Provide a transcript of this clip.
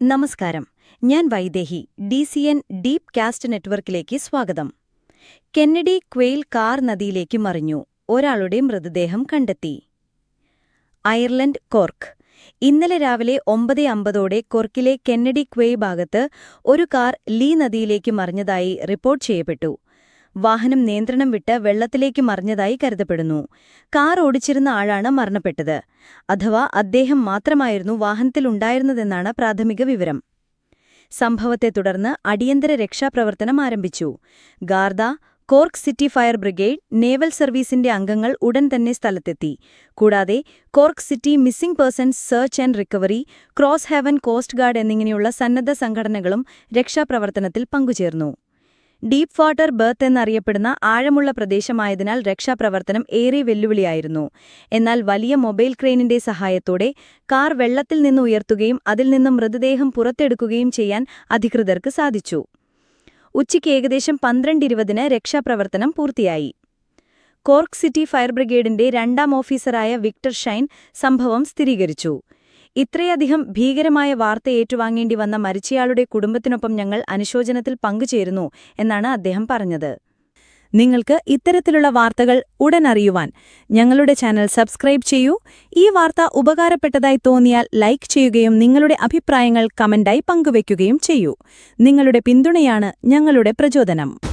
നമസ്കാരം. ഞാൻ Vaidehi D C N Deep Cast നെറ്റ്വർക്കിലേക്ക് സ്വാഗതം. കെന്നഡി ക്വെയിൽ കാർ നദിയിലേക്ക് മറിഞ്ഞു. ഒരാളുടെ മൃതദേഹം കണ്ടെത്തി. Ireland Cork. ഇന്നലെ രാവിലെ ഒമ്പത് അമ്പതോടെ കൊർക്കിലെ കെന്നഡി ക്വേ ഭാഗത്ത് ഒരു കാർ ലീ നദിയിലേക്ക് മറിഞ്ഞതായി റിപ്പോർട്ട് ചെയ്യപ്പെട്ടു. വാഹനം നിയന്ത്രണം വിട്ട് വെള്ളത്തിലേക്ക് മറിഞ്ഞതായി കരുതപ്പെടുന്നു. കാർ ഓടിച്ചിരുന്ന ആളാണ് മരണപ്പെട്ടത്. അഥവാ അദ്ദേഹം മാത്രമായിരുന്നു വാഹനത്തിലുണ്ടായിരുന്നതെന്നാണ് പ്രാഥമിക വിവരം. സംഭവത്തെ തുടർന്ന് അടിയന്തര രക്ഷാപ്രവർത്തനം ആരംഭിച്ചു. Garda Cork city fire brigade naval സർവീസിന്റെ അംഗങ്ങൾ ഉടൻ തന്നെ സ്ഥലത്തെത്തി. കൂടാതെ Cork city missing persons search and recovery Crosshaven coast guard എന്നിങ്ങനെയുള്ള സന്നദ്ധ സംഘടനകളും രക്ഷാപ്രവർത്തനത്തിൽ പങ്കുചേർന്നു. ഡീപ് വാട്ടർ ബർത്ത് എന്നറിയപ്പെടുന്ന ആഴമുള്ള പ്രദേശമായതിനാൽ രക്ഷാപ്രവർത്തനം ഏറെ വെല്ലുവിളിയായിരുന്നു. എന്നാൽ വലിയ മൊബൈൽ ക്രെയിനിന്റെ സഹായത്തോടെ കാർ വെള്ളത്തിൽ നിന്ന് ഉയർത്തുകയും അതിൽ നിന്നും മൃതദേഹം പുറത്തെടുക്കുകയും ചെയ്യാൻ അധികൃതർക്ക് സാധിച്ചു. ഉച്ചയ്ക്ക് ഏകദേശം പന്ത്രണ്ടിരുപതിന് രക്ഷാപ്രവർത്തനം പൂർത്തിയായി. കോർക്ക് സിറ്റി ഫയർ ബ്രിഗേഡിന്റെ രണ്ടാം ഓഫീസറായ വിക്ടർ ഷൈൻ സംഭവം സ്ഥിരീകരിച്ചു. ഇത്രയധികം ഭീകരമായ വാർത്ത ഏറ്റുവാങ്ങേണ്ടി വന്ന മരിച്ചയാളുടെ കുടുംബത്തിനൊപ്പം ഞങ്ങൾ അനുശോചനത്തിൽ പങ്കുചേരുന്നു എന്നാണ് അദ്ദേഹം പറഞ്ഞത്. നിങ്ങൾക്ക് ഇത്തരത്തിലുള്ള വാർത്തകൾ ഉടൻ അറിയുവാൻ ഞങ്ങളുടെ ചാനൽ സബ്സ്ക്രൈബ് ചെയ്യൂ. ഈ വാർത്ത ഉപകാരപ്പെട്ടതായി തോന്നിയാൽ ലൈക്ക് ചെയ്യുകയും നിങ്ങളുടെ അഭിപ്രായങ്ങൾ കമന്റായി പങ്കുവയ്ക്കുകയും ചെയ്യൂ. നിങ്ങളുടെ പിന്തുണയാണ് ഞങ്ങളുടെ പ്രചോദനം.